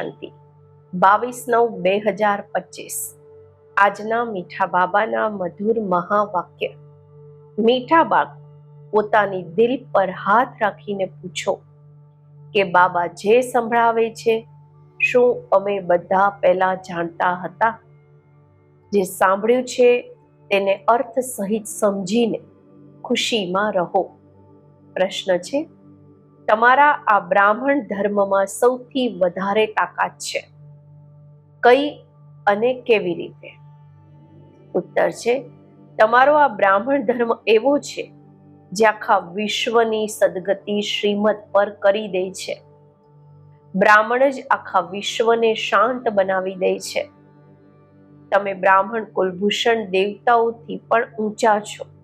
શાંતિ. બાવીસ નવ બે હજાર પચીસ. આજના મીઠા બાબાના મધુર મહાવાક્ય. મીઠા બાપ પોતાની દિલ પર હાથ રાખીને પૂછો કે બાબા જે સંભળાવે છે, શું અમે બધા પહેલા જાણતા હતા? જે સાંભળ્યું છે, તેને અર્થ સહિત સમજીને ખુશીમાં રહો. પ્રશ્ન છે તમારા આ બ્રાહ્મણ ધર્મમાં સૌથી વધારે તાકાત છે. કઈ અને કેવી રીતે? ઉત્તર છે, તમારો આ બ્રાહ્મણ ધર્મ એવો છે, જે આખા વિશ્વની સદગતિ શ્રીમદ પર કરી દે છે. બ્રાહ્મણ જ આખા વિશ્વને શાંત બનાવી દે છે. તમે બ્રાહ્મણ કુલભૂષણ દેવતાઓથી પણ ઊંચા છો.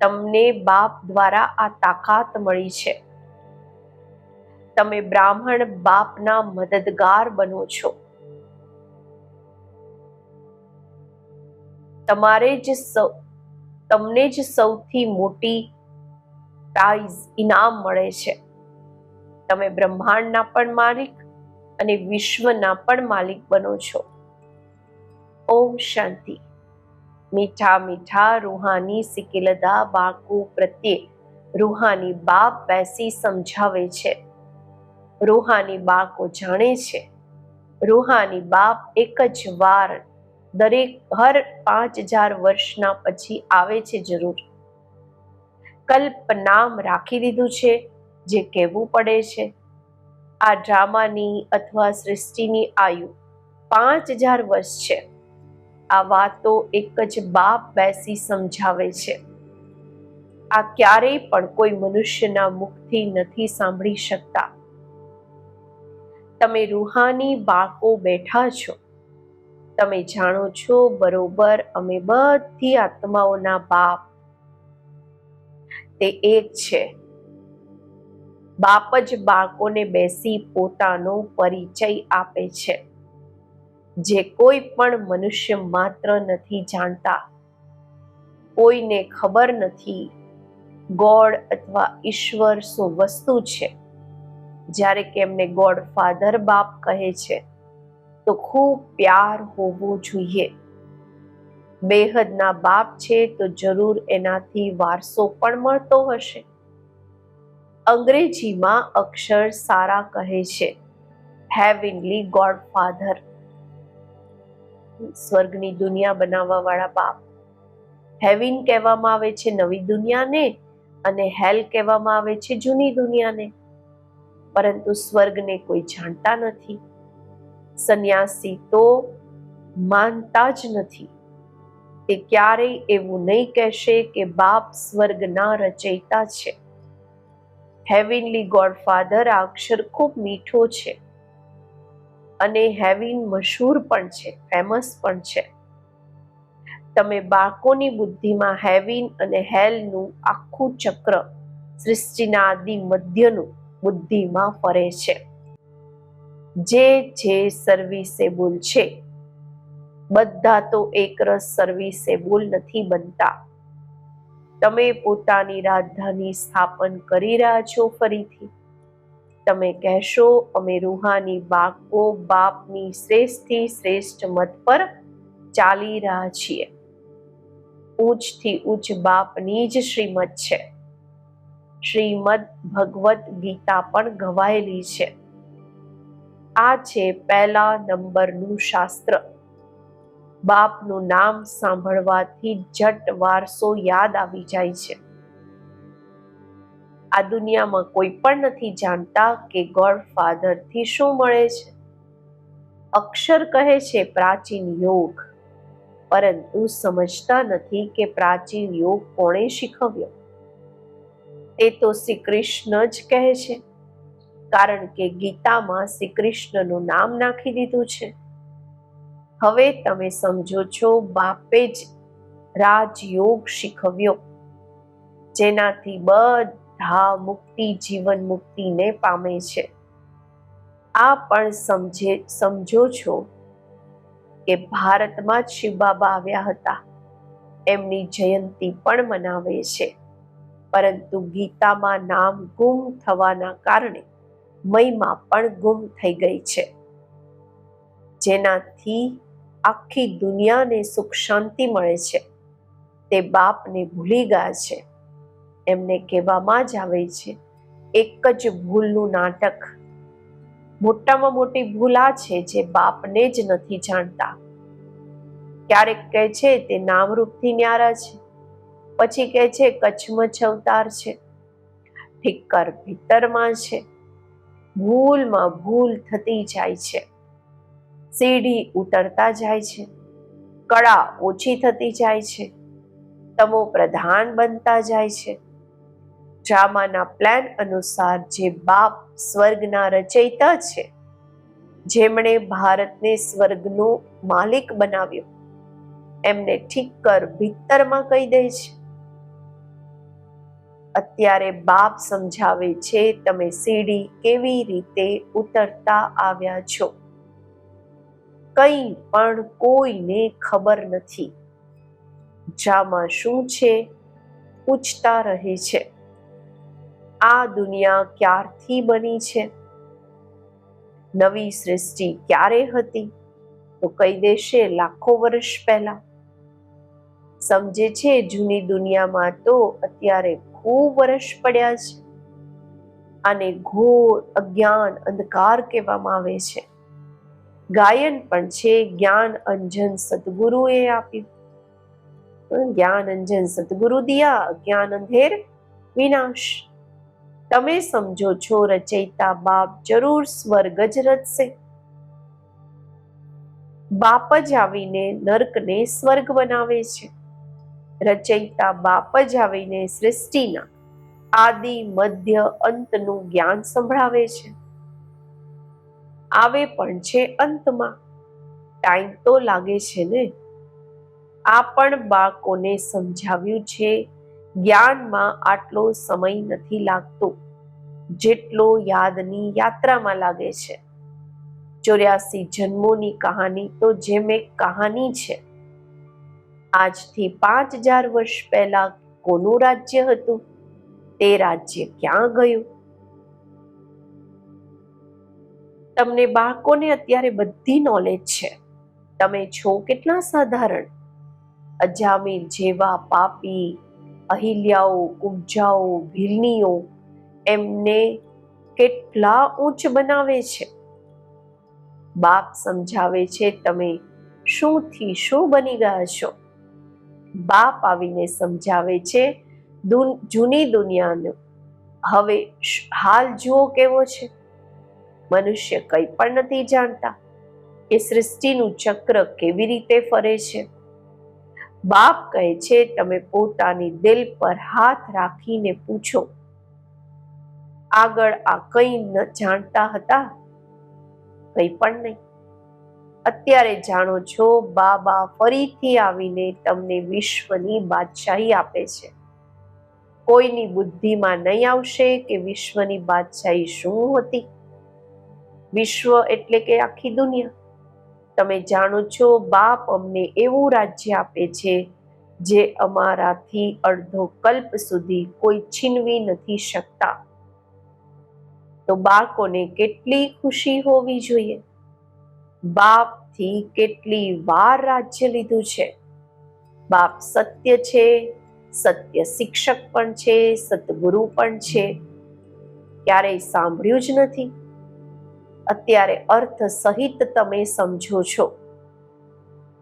તમને બાપ દ્વારા આ તાકાત મળી છે. તમે બ્રાહ્મણ બાપના મદદગાર બનો છો. તમારે જ સૌ, તમને જ સૌથી મોટી પ્રાઇઝ ઇનામ મળે છે. તમે બ્રહ્માંડના પણ માલિક અને વિશ્વના પણ માલિક બનો છો. ઓમ શાંતિ. મીઠા મીઠા રૂહાની સિકિલદા બાળકો પ્રત્યે રૂહાની બાપ બેસી સમજાવે છે. રૂહાની બાળકો જાણે છે. રૂહાની બાપ એક જ વાર દરેક હર પાંચ હજાર વર્ષના પછી આવે છે જરૂર. કલ્પ નામ રાખી દીધું છે, જે કહેવું પડે છે. આ ડ્રામાની અથવા સૃષ્ટિની આયુ પાંચ હજાર વર્ષ છે. આ વાતો એક જ બાપ બેસી સમજાવે છે. આ ક્યારેય પણ કોઈ મનુષ્યના મુખથી નથી સાંભળી શકતા. તમે રૂહાની બાળકો બેઠા છો. તમે જાણો છો બરોબર અમે બધી આત્માઓના બાપ. તે એક છે. બાપ જ બાળકોને બેસી પોતાનો પરિચય આપે છે. જે કોઈ પણ મનુષ્ય માત્ર નથી જાણતા, કોઈને ખબર નથી ગોડ અથવા ઈશ્વર શું વસ્તુ છે? જ્યારે કે એમને ગોડ ફાધર બાપ કહે છે, તો ખૂબ પ્યાર હોવો જોઈએ. બેહદના બાપ છે તો જરૂર એનાથી વારસો પણ મળતો હશે. અંગ્રેજીમાં અક્ષર સારા કહે છે હેવિનલી ગોડ ફાધર સ્વર્ગની દુનિયા બનાવવા વાળા બાપ. હેવિન કહેવામાં આવે છે નવી દુનિયાને અને હેલ કહેવામાં આવે છે જૂની દુનિયાને. પરંતુ સ્વર્ગને કોઈ જાણતા નથી. સંન્યાસી તો માનતા જ નથી. તે ક્યારેય એવું નહીં કહેશે કે બાપ સ્વર્ગના રચયિતા છે. હેવિનલી ગોડફાધર આ અક્ષર ખૂબ મીઠો છે. અને હેવિન મશહૂર પણ છે, ફેમસ પણ છે. તમે બાળકોની બુદ્ધિમાં હેવિન અને હેલનું આખું ચક્ર સૃષ્ટિના આદિ મધ્યનું બુદ્ધિમાં ફરે છે. જે જે સર્વિસેબલ છે, બધા તો એકરસ સર્વિસેબલ નથી બનતા. તમે પોતાની રાજધાની સ્થાપન કરી રહ્યા છો ફરીથી. તમે કહેશો, અમે રૂહાની બાળકો બાપની શ્રેષ્ઠથી શ્રેષ્ઠ મત પર ચાલી રહ્યા છીએ. ઉચ્ચથી ઉચ્ચ બાપની જ શ્રીમત છે. શ્રીમદ ભગવત ગીતા પણ ગવાયેલી છે. આ છે પહેલા નંબરનું શાસ્ત્ર. બાપનું નામ સાંભળવાથી જટ વારસો યાદ આવી જાય છે. આ દુનિયામાં કોઈ પણ નથી જાણતા કે ગોડ ફાધરથી શું મળે છે. અક્ષર કહે છે પ્રાચીન યોગ, પરંતુ સમજતા નથી કે પ્રાચીન યોગ કોણે શીખવ્યો. તે તો શ્રી કૃષ્ણ જ કહે છે, કારણ કે ગીતામાં શ્રી કૃષ્ણનું નામ નાખી દીધું છે. હવે તમે સમજો છો બાપે જ રાજયોગ શીખવ્યો, જેનાથી બધા મુક્તિ જીવન મુક્તિને પામે છે. આ પણ સમજે, સમજો છો કે ભારતમાં જ શિવ બાબા આવ્યા હતા. એમની જયંતિ પણ મનાવે છે. પરંતુ ગીતામાં નામ ગુમ થવાના કારણે મહિમા પણ ગુમ થઈ ગઈ છે. જેનાથી આખી દુનિયાને સુખ શાંતિ મળે છે. તે બાપને ભૂલી ગયા છે. એમને કહેવામાં જ આવે છે. એક જ ભૂલનું નાટક મોટામાં મોટી ભૂલ આ છે જે બાપને જ નથી જાણતા. ક્યારેક કહે છે તે નામરૂપથી ન્યારા છે, પછી કહે છે કચ્છમાં અવતાર છે ઠીકર ભીતરમાં છે. ભૂલમાં ભૂલ થતી જાય છે, સીડી ઉતરતા જાય છે, કળા ઓછી થતી જાય છે, તમો પ્રધાન બનતા જાય છે. ડ્રામાના પ્લાન અનુસાર જે બાપ સ્વર્ગના રચયિતા છે, જેમણે ભારતને સ્વર્ગનો માલિક બનાવ્યો, એમને ઠીક કર ભીતરમાં કહી દે છે. અત્યારે બાપ સમજાવે છે, તમે સીડી કેવી રીતે ઉતરતા આવ્યા છો? કંઈ પણ કોઈને ખબર નથી. જામાં શું છે? પૂછતા રહે છે. આ દુનિયા ક્યારથી બની છે? નવી સૃષ્ટિ ક્યારે હતી? તો કહી દેશે લાખો વર્ષ પહેલા. સમજે છે જૂની દુનિયામાં તો અત્યારે ખૂબ વર્ષ પડ્યા છે. આને ઘોર અજ્ઞાન અંધકાર કહેવામાં આવે છે. ગાયન પણ છે જ્ઞાન અંજન સદગુરુએ આપ્યું. જ્ઞાન અંજન સદગુરુ દિયા, જ્ઞાન અંધેર વિનાશ. તમે સમજો છો રચયિતા બાપ જરૂર સ્વર્ગ જ રચશે. બાપ જ આવીને નર્કને સ્વર્ગ બનાવે છે. રચયિતા બાપ જ આવીને સૃષ્ટિના આદિ, મધ્ય, અંતનું જ્ઞાન સંભળાવે છે. આવે પણ છે અંતમાં. ટાઈમ તો લાગે છે ને? આ પણ બાળકોને સમજાવ્યું છે જ્ઞાનમાં આટલો સમય નથી લાગતો, જેટલો યાદની યાત્રામાં લાગે છે. ચોર્યાસી જન્મોની કહાની તો જેમ એક કહાની છે. આજથી પાંચ હજાર વર્ષ પહેલા કોનું રાજ્ય હતું? તે રાજ્ય ક્યાં ગયું? તમને બાળકોને અત્યારે બધી નોલેજ છે. તમે છો કેટલા સાધારણ? અજામીલ જેવા પાપી અહિલ્યાઓ ઉપજાઓ ભીલનીઓ એમને કેટલા ઊંચ બનાવે છે? બાપ સમજાવે છે, તમે શુંથી શું બની ગયા છો? બાપ આવીને સમજાવે છે જૂની દુનિયાનો. હવે હાલ જુઓ કેવો છે. મનુષ્ય કંઈ પણ નથી જાણતા. એ સૃષ્ટિનું ચક્ર કેવી રીતે ફરે છે? બાપ કહે છે, તમે પોતાની દિલ પર હાથ રાખીને પૂછો, આગળ આ કંઈ ન જાણતા હતા? કંઈ પણ નહીં. અત્યારે જાણો છો, બાબા ફરીથી આવીને તમને વિશ્વની બાદશાહી આપે છે. કોઈની બુદ્ધિમાં નહીં આવશે કે વિશ્વની બાદશાહી શું હતી? વિશ્વ એટલે કે આખી દુનિયા. તમે જાણો છો, બાપ અમને એવું રાજ્ય આપે છે જે અમારાથી અડધો કલ્પ સુધી કોઈ છીનવી નથી શકતા. તો બાળકોને કેટલી ખુશી હોવી જોઈએ? બાપથી કેટલી વાર રાજ્ય લીધું છે? બાપ સત્ય છે, સત્ય શિક્ષક પણ છે સતગુરુ પણ છે. ક્યારેય સાંભળ્યું જ નથી. અત્યારે અર્થ સહિત તમે સમજો છો.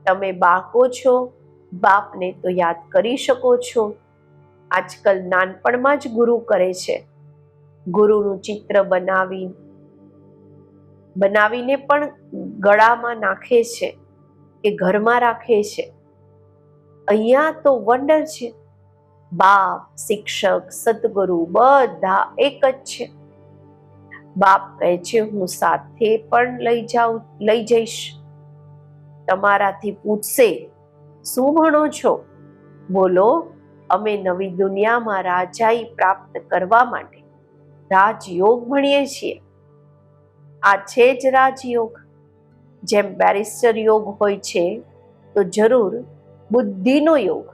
તમે બાળકો છો, બાપને તો યાદ કરી શકો છો. આજકાલ નાનપણમાં જ ગુરુ કરે છે. ગુરુનું ચિત્ર બનાવી, બનાવીને પણ ગળામાં નાખે છે કે ઘરમાં રાખે છે. અહીંયા તો વંડર છે. બાપ, શિક્ષક, સદગુરુ બધા એક જ છે. બાપ કહે છે, હું સાથે પણ લઈ જાઉં, લઈ જઈશ. તમારાથી પૂછશે, શું ભણો છો? બોલો, અમે નવી દુનિયામાં રાજાઈ પ્રાપ્ત કરવા માટે રાજયોગ ભણીએ છીએ. આ છે જ રાજયોગ. જેમ બેરિસ્ટર યોગ હોય છે, તો જરૂર બુદ્ધિનો યોગ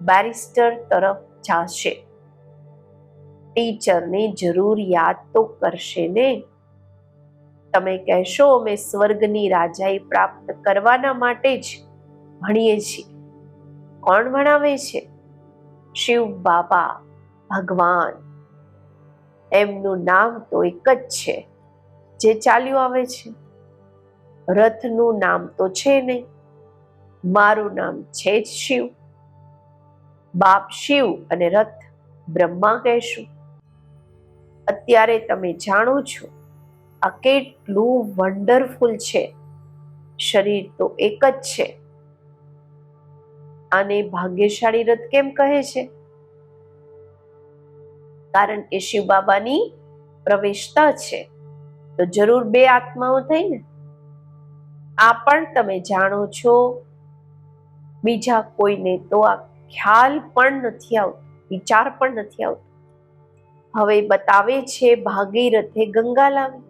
બેરિસ્ટર તરફ જશે. ટીચરની જરૂર યાદ તો કરશે ને. તમે કહેશો, અમે સ્વર્ગની રાજાઈ પ્રાપ્ત કરવાના માટે જ ભણીએ છીએ. કોણ ભણાવે છે? શિવ બાબા, ભગવાન. એમનું નામ તો એક જ છે, જે ચાલ્યું આવે છે. રથનું નામ તો છે નહીં. મારું નામ છે જ શિવ. બાપ શિવ અને રથ બ્રહ્મા કહેશું. અત્યારે તમે જાણો છો, આ કેટલું વન્ડરફુલ છે. શરીર તો એક જ છે. આને ભાગ્યશાળી રથ કેમ કહે છે? કારણ કે શિવ બાબાની પ્રવેશતા છે. તો જરૂર બે આત્માઓ થઈ ને? આ પણ તમે જાણો છો. બીજા કોઈને તો આ ખ્યાલ પણ નથી આવતો, વિચાર પણ નથી આવતો. હવે બતાવે છે ભાગીરથે ગંગા લાવી.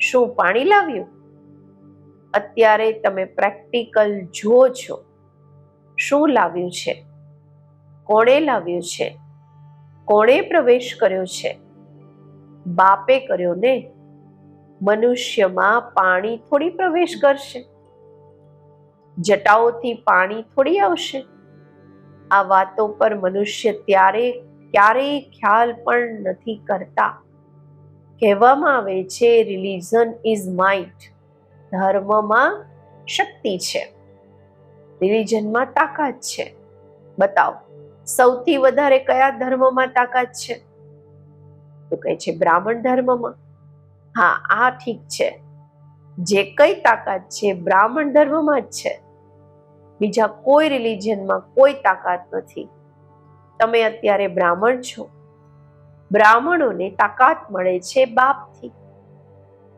શું પાણી લાવ્યું? અત્યારે તમે પ્રેક્ટિકલ જો છો, શું લાવ્યું છે? કોણે લાવ્યું છે? કોણે પ્રવેશ કર્યો છે? બાપે કર્યો ને? મનુષ્યમાં પાણી થોડી પ્રવેશ કરશે. જટાઓથી પાણી થોડી આવશે. આ વાતો પર મનુષ્ય ત્યારે ક્યારેય ખ્યાલ પણ નથી કરતા. કહેવામાં આવે છે રિલિઝન ઇઝ માઇટ ધર્મમાં શક્તિ છે. રિલિજનમાં તાકાત છે. બતાવો, સૌથી વધારે કયા ધર્મમાં તાકાત છે? તો કહે છે, બ્રાહ્મણ ધર્મમાં. હા, આ ઠીક છે. જે કઈ તાકાત છે, બ્રાહ્મણ ધર્મમાં જ છે. બીજા કોઈ રિલિજનમાં કોઈ તાકાત નથી. તમે અત્યારે બ્રાહ્મણ છો. બ્રાહ્મણોને તાકાત મળે છે બાપથી.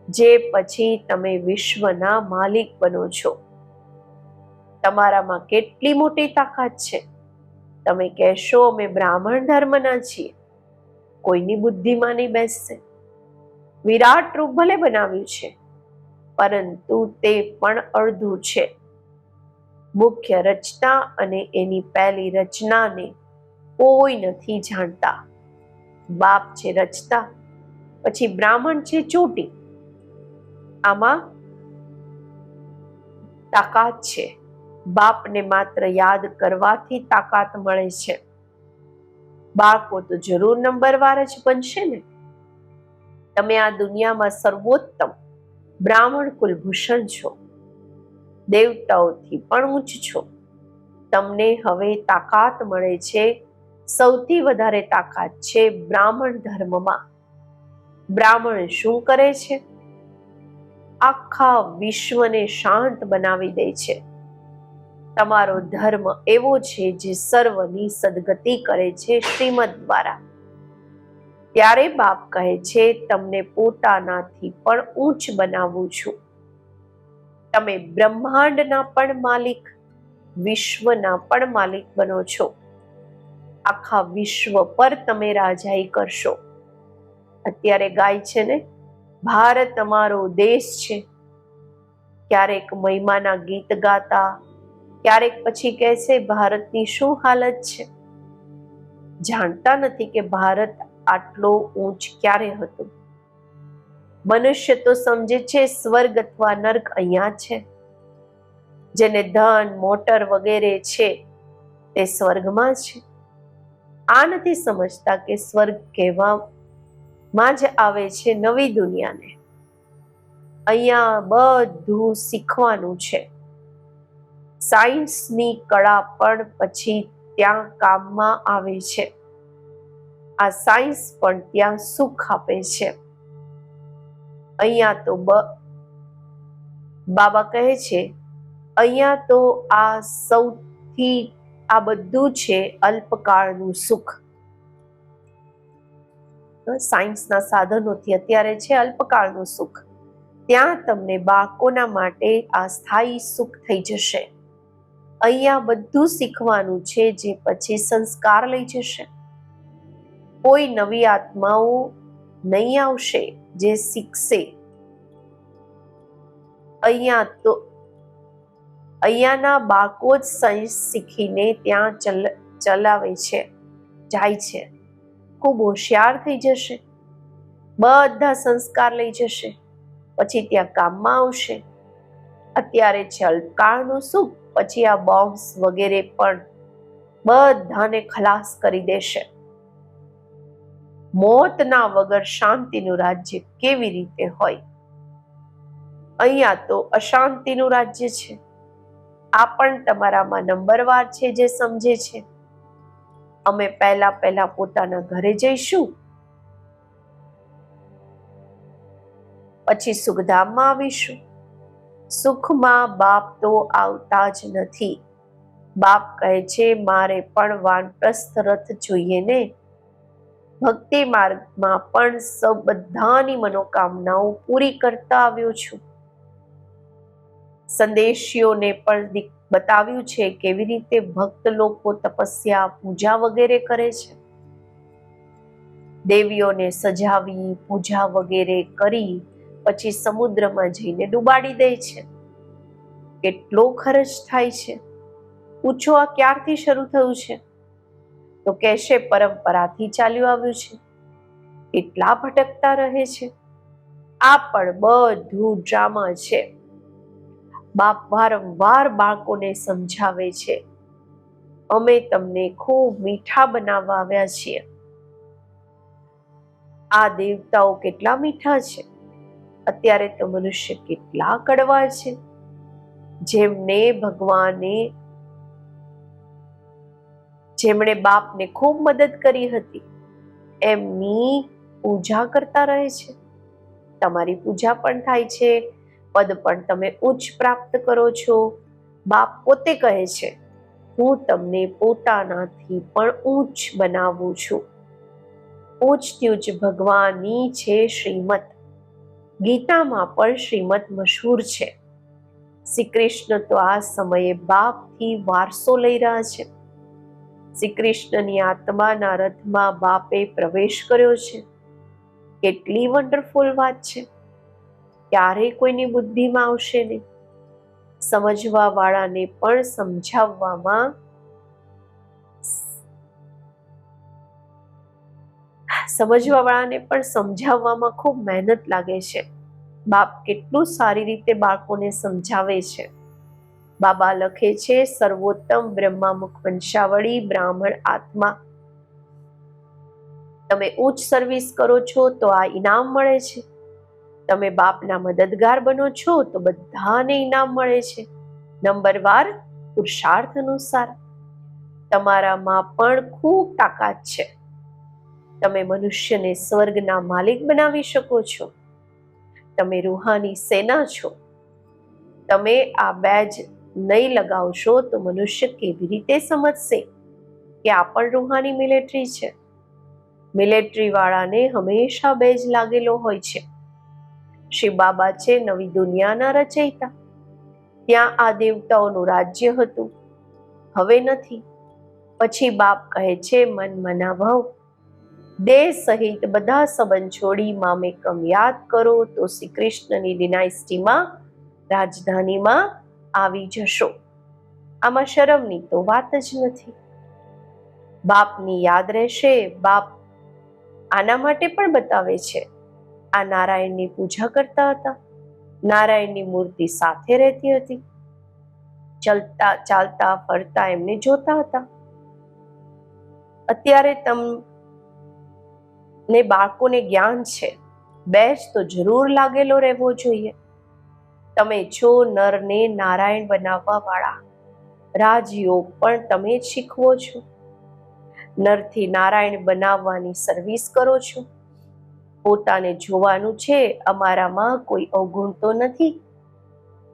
જે પછી તમે વિશ્વના માલિક બનો છો. તમારામાં કેટલી મોટી તાકાત છે. તમે કહેશો અમે બ્રાહ્મણ ધર્મના છીએ. કોઈની બુદ્ધિમાં નહીં બેસશે. વિરાટ રૂપ ભલે બનાવ્યું છે, પરંતુ તે પણ અડધું છે. મુખ્ય રચના અને એની પહેલી રચનાને કોઈ નથી જાણતા. બાપ છે રચતા, પછી બ્રાહ્મણ છે ચોટી. આમાં તાકાત છે. બાપને માત્ર યાદ કરવાથી તાકાત મળે છે. બાળકો તો જરૂર નંબરવાર જ બનશે ને. તમે આ દુનિયામાં સર્વોત્તમ બ્રાહ્મણ કુલભૂષણ છો. દેવતાઓથી પણ ઉચ્ચ છો. તમને હવે તાકાત મળે છે સૌથી વધારે તાકાત છે બ્રાહ્મણ ધર્મમાં. બ્રાહ્મણ શું કરે છે? આખા વિશ્વને શાંત બનાવી દે છે. તમારો ધર્મ એવો છે જે સર્વની સદગતિ કરે છે શ્રીમદ દ્વારા. ત્યારે બાપ કહે છે, તમને પોતાનાથી પણ ઊંચ બનાવું છું. તમે બ્રહ્માંડના પણ માલિક, વિશ્વના પણ માલિક બનો છો. આખા વિશ્વ પર તમે રાજાઈ કરશો. અત્યારે ગાય છે ને, ભારત અમારો દેશ છે. ક્યારેક મહિમાના ગીત ગાતા, ક્યારેક પછી કહેશે ભારતની શું હાલત છે? જાણતા નથી કે ભારત આટલો ઊંચ ક્યારે હતો. મનુષ્ય તો સમજે છે, સ્વર્ગ અથવા નર્ક અહીંયા છે. જેને ધન, મોટર વગેરે છે, તે સ્વર્ગમાં છે. આ નથી સમજતા કે સ્વર્ગ કહેવામાં જ આવે છે નવી દુનિયાને. અહીંયા બધું શીખવાનું છે. સાયન્સની કળા પણ પછી ત્યાં કામમાં આવે છે. આ સાયન્સ પણ ત્યાં સુખ આપે છે. અહીંયા તો બાબા કહે છે, અહીંયા તો આ સૌથી આ બધું છે અલ્પકાળનું સુખ. સાયન્સના સાધનોથી અત્યારે છે અલ્પકાળનું સુખ. ત્યાં તમને બાળકોના માટે આ સ્થાયી સુખ થઈ જશે. અહીંયા બધું શીખવાનું છે જે પછી સંસ્કાર લઈ જશે. કોઈ નવી આત્માઓ નહીં આવશે જે શીખશે. અહીંયા તો અહીંયાના બાળકો જ સાયન્સ શીખીને ત્યાં ચલ, ચલાવે છે, જાય છે. ખૂબ હોશિયાર થઈ જશે. બધા સંસ્કાર લઈ જશે. પછી ત્યાં કામમાં આવશે. અત્યારે છે અલ્પકાળનું સુખ, પછી આ બોમ્બ્સ વગેરે પણ બધાને ખલાસ કરી દેશે. મોતના વગર શાંતિનું રાજ્ય કેવી રીતે હોય? અહીંયા તો અશાંતિનું રાજ્ય છે. આ પણ તમારામાં નંબરવાર છે જે સમજે છે. અમે પહેલા પહેલા પોતાના ઘરે જઈશું. પછી સુખધામમાં આવીશું. સુખમાં બાપ તો આવતા જ નથી. બાપ કહે છે, મારે પણ વાનપ્રસ્થ રથ જોઈએ ને. ભક્તિ માર્ગમાં પણ સૌ બધાની મનોકામનાઓ પૂરી કરતા આવ્યો છું. સંદેશીઓને પણ બતાવ્યું છે કેવી રીતે ભક્ત લોકો તપસ્યા, પૂજા વગેરે કરે છે. દેવીઓને સજાવી, પૂજા વગેરે કરી, પછી સમુદ્રમાં જઈને ડૂબાડી દે છે. કેટલો ખર્ચ થાય છે? પૂછો આ ક્યારથી શરૂ થયું છે? તો કહેશે પરંપરાથી ચાલ્યું આવ્યું છે. કેટલા ભટકતા રહે છે? આ પણ બધું ડ્રામા છે. બાપ વારંવાર બાળકોને સમજાવે છે. અમે તમને ખૂબ મીઠા બનાવવા આવ્યા છીએ. આ દેવતાઓ કેટલા મીઠા છે. અત્યારે તો મનુષ્ય કેટલા કડવા છે. જેમને ભગવાને, જેમણે બાપને ખૂબ મદદ કરી હતી, એમની પૂજા કરતા રહે છે. તમારી પૂજા પણ થાય છે. પદ પણ તમે ઉચ્ચ પ્રાપ્ત કરો છો. બાપ પોતે કહે છે, હું તમને પોતાનાથી પણ ઉચ્ચ બનાવું છું. ઉચ્ચ ઉચ્ચ ભગવાનની છે શ્રીમત. ગીતામાં પણ શ્રીમત મશહૂર છે. શ્રી કૃષ્ણ તો આ સમયે બાપથી વારસો લઈ રહ્યા છે. શ્રી કૃષ્ણની આત્માના રથમાં બાપે પ્રવેશ કર્યો છે. કેટલી વન્ડરફુલ વાત છે. ક્યારેય કોઈની બુદ્ધિમાં આવશે નહીં. સમજવા વાળાને પણ સમજાવવામાં સમજવા વાળાને પણ સમજાવવામાં ખૂબ મહેનત લાગે છે. બાપ કેટલું સારી રીતે બાળકોને સમજાવે છે. બાબા લખે છે, સર્વોત્તમ બ્રહ્મામુખ વંશાવળી, બ્રાહ્મણ આત્મા. તમે ઉચ્ચ સર્વિસ કરો છો તો આ ઇનામ મળે છે. તમે બાપના મદદગાર બનો છો તો બધાને ઇનામ મળે છે. નંબર વાર પુરુષાર્થ અનુસાર. તમારામાં પણ ખૂબ તાકાત છે. તમે મનુષ્યને સ્વર્ગના માલિક બનાવી શકો છો. તમે રૂહાની સેના છો. તમે આ બેજ નહીં લગાવશો તો મનુષ્ય કેવી રીતે સમજશે કે આ પણ રૂહાની મિલિટરી છે? મિલિટરી વાળાને હંમેશા બેજ લાગેલો હોય છે. શ્રી બાબા છે નવી દુનિયાના રચયિતા. ત્યાં આ દેવતાઓનું રાજ્ય હતું. હવે નથી. પછી બાપ કહે છે, મન મનાભવ દેહ સહિત બધા સંબંધ છોડી મામેકમ યાદ કરો તો શ્રી કૃષ્ણની ડિનાઇસ્ટીમાં રાજધાનીમાં આવી જશો. આમાં શરમની તો વાત જ નથી. બાપની યાદ રહેશે. બાપ આના માટે પણ બતાવે છે. આ નારાયણની પૂજા કરતા હતા. નારાયણની મૂર્તિ સાથે રહેતી હતી. ચલતા ચાલતા ફરતા એમને જોતા હતા. અત્યારે તમને બાળકોને જ્ઞાન છે. બેસ તો જરૂર લાગેલો રહેવો જોઈએ. તમે છો નરને નારાયણ બનાવવા વાળા. રાજયોગ પણ તમે જ શીખવો છો. નરથી નારાયણ બનાવવાની સર્વિસ કરો છો. પોતાને જોવાનું છે, અમારામાં કોઈ અવગુણ તો નથી.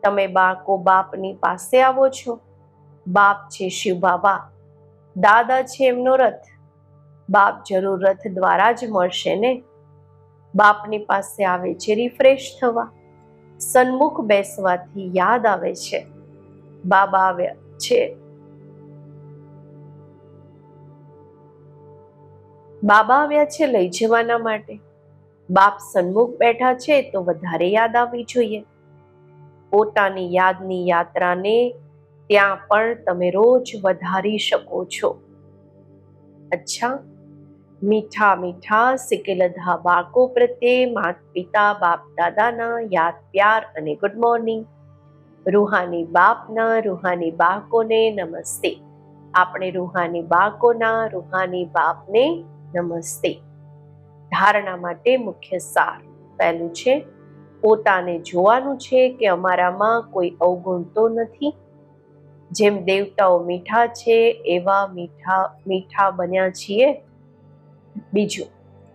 તમે બાળકો બાપની પાસે આવો છો. બાપ છે શિવ બાબા. દાદા છે એમનો રથ. બાપ જરૂર રથ દ્વારા જ મળશે ને? બાપની પાસે આવે છે રિફ્રેશ થવા. સન્મુખ બેસવાથી યાદ આવે છે. બાબા આવ્યા છે. બાબા આવ્યા છે લઈ જવાના માટે. બાપ સન્મુખ બેઠા છે તો વધારે યાદ આવવી જોઈએ. પોતાની યાદની યાત્રાને ત્યાં પણ તમે રોજ વધારી શકો છો. અચ્છા, મીઠા મીઠા સિકેલધા બાળકો પ્રત્યે માત પિતા બાપ દાદાના યાદ પ્યાર અને ગુડ મોર્નિંગ રૂહાની બાપના રૂહાની બાળકોને નમસ્તે. આપણે રૂહાની બાળકોના રૂહાની બાપને નમસ્તે. ધારણા માટે મુખ્ય સાર પહેલું છે, પોતાને જોવાનું છે કે અમારામાં કોઈ અવગુણ તો નથી. જેમ દેવતાઓ મીઠા છે, એવા મીઠા મીઠા બન્યા છીએ. બીજું,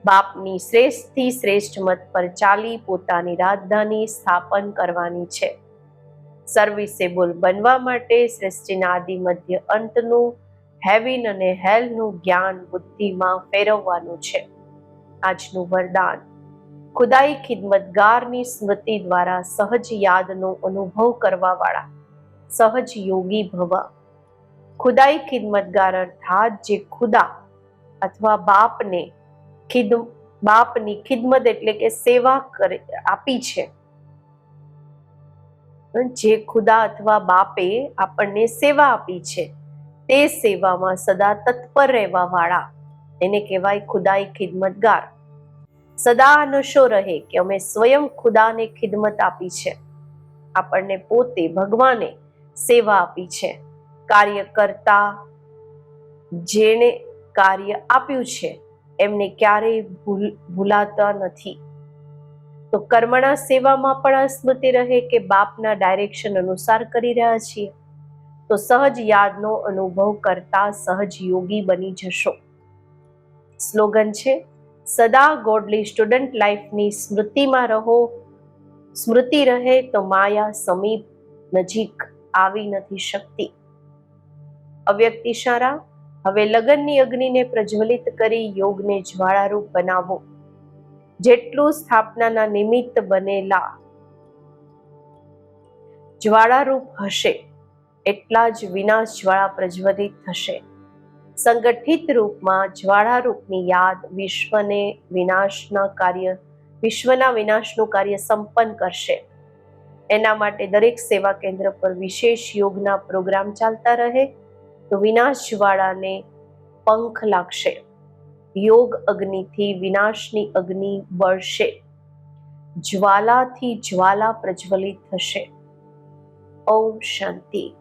બાપની શ્રેષ્ઠથી શ્રેષ્ઠ મત પર ચાલી પોતાની રાજધાની સ્થાપન કરવાની છે. સર્વિસેબલ બનવા માટે સૃષ્ટિના આદિ મધ્ય અંતનું હેવિન અને હેલનું જ્ઞાન બુદ્ધિમાં ફેરવવાનું છે. આજનું વરદાન. ખુદાઈ ખિદમતગારની સ્મૃતિ દ્વારા સહજ યાદનો અનુભવ કરવાવાળા સહજ યોગી ભવ. ખુદાઈ ખિદમતગાર અર્થાત જે ખુદા અથવા બાપને ખિદ, બાપની ખિદમત એટલે કે સેવા કરે, આપી છે. જે ખુદા અથવા બાપે આપણને સેવા આપી છે, તે સેવામાં સદા તત્પર રહેવા વાળા એને કહેવાય ખુદાઈ ખિદમતગાર. સદા નશો રહે કે અમે સ્વયં ખુદાને ખિદમત આપી છે. આપણને પોતે ભગવાને સેવા આપી છે. કાર્ય કરતા જેણે કાર્ય આપ્યું છે, એમને ક્યારેય ભૂલ, ભૂલાતા નથી. તો કર્મણા સેવામાં પણ આ સ્મૃતિ રહે કે બાપના ડાયરેક્શન અનુસાર કરી રહ્યા છીએ. તો સહજ યાદનો અનુભવ કરતા સહજ યોગી બની જશો. સ્લોગન છે, સદા ગોડલી સ્ટુડન્ટ લાઈફની સ્મૃતિમાં રહો. સ્મૃતિ રહે તો માયા સમીપ નજીક આવી નથી શકતી. અવ્યક્ત ઇશારા હવે લગનની અગ્નિને પ્રજ્વલિત કરી યોગને જ્વાળારૂપ બનાવો. જેટલું સ્થાપનાના નિમિત્ત બનેલા જ્વાળારૂપ હશે, એટલા જ વિનાશ જ્વાળા પ્રજ્વલિત થશે. સંગઠિત રૂપમાં જ્વાળારૂપની યાદ વિશ્વને વિનાશના કાર્ય, વિશ્વના વિનાશનું કાર્ય સંપન્ન કરશે. એના માટે દરેક સેવા કેન્દ્ર પર વિશેષ યોગના પ્રોગ્રામ ચાલતા રહે તો વિનાશ જ્વાળાને પંખ લાગશે. યોગ અગ્નિથી વિનાશની અગ્નિ બળશે. જ્વાલાથી જ્વાલા પ્રજ્વલિત થશે. ઓમ શાંતિ.